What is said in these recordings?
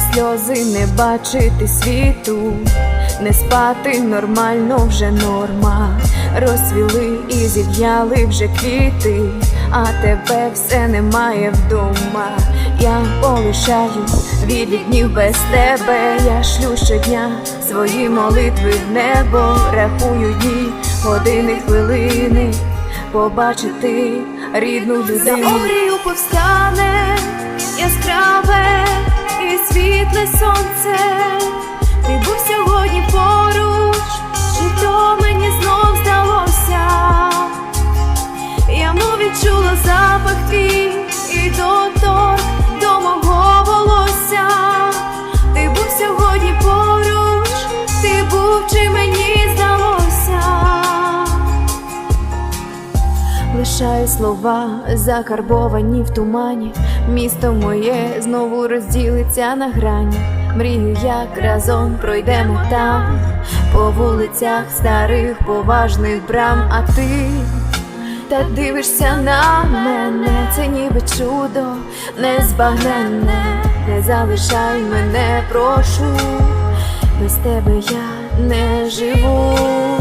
сльози не бачити світу, не спати нормально вже норма. Розцвіли і зів'яли вже квіти, а тебе все немає вдома. Я полишаю від днів без тебе. Я шлю щодня свої молитви в небо, рахую дні, години, хвилини, побачити рідну За людину. обрію повстане яскраве світле сонце. Ти був сьогодні Лишаю слова, закарбовані в тумані. Місто моє знову розділиться на грані. Мрію, як разом пройдемо там, по вулицях старих поважних брам, а ти та дивишся на мене, це ніби чудо незбагненне. Не залишай мене, прошу, без тебе я не живу.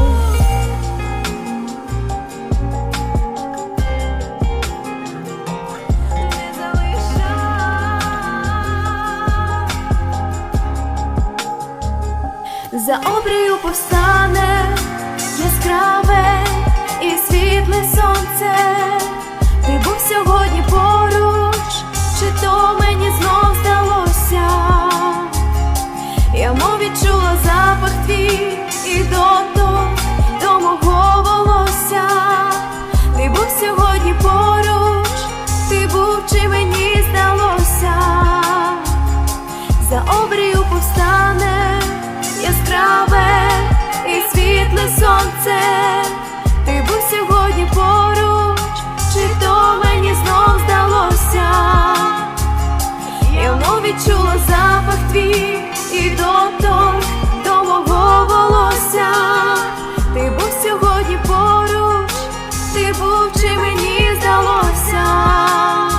За обрію повстане яскраве і світле сонце. Ти був сьогодні поруч, чи то мені знов здалося? Я мов відчула запах твій і доторк до мого волосся. Ти був сьогодні поруч, ти був, чи мені здалося? За обрію повстане світле сонце, ти був сьогодні поруч, чи то мені знов здалося, я вновь відчула запах твій і доторк до мого волосся, ти був сьогодні поруч, ти був, чи мені здалося.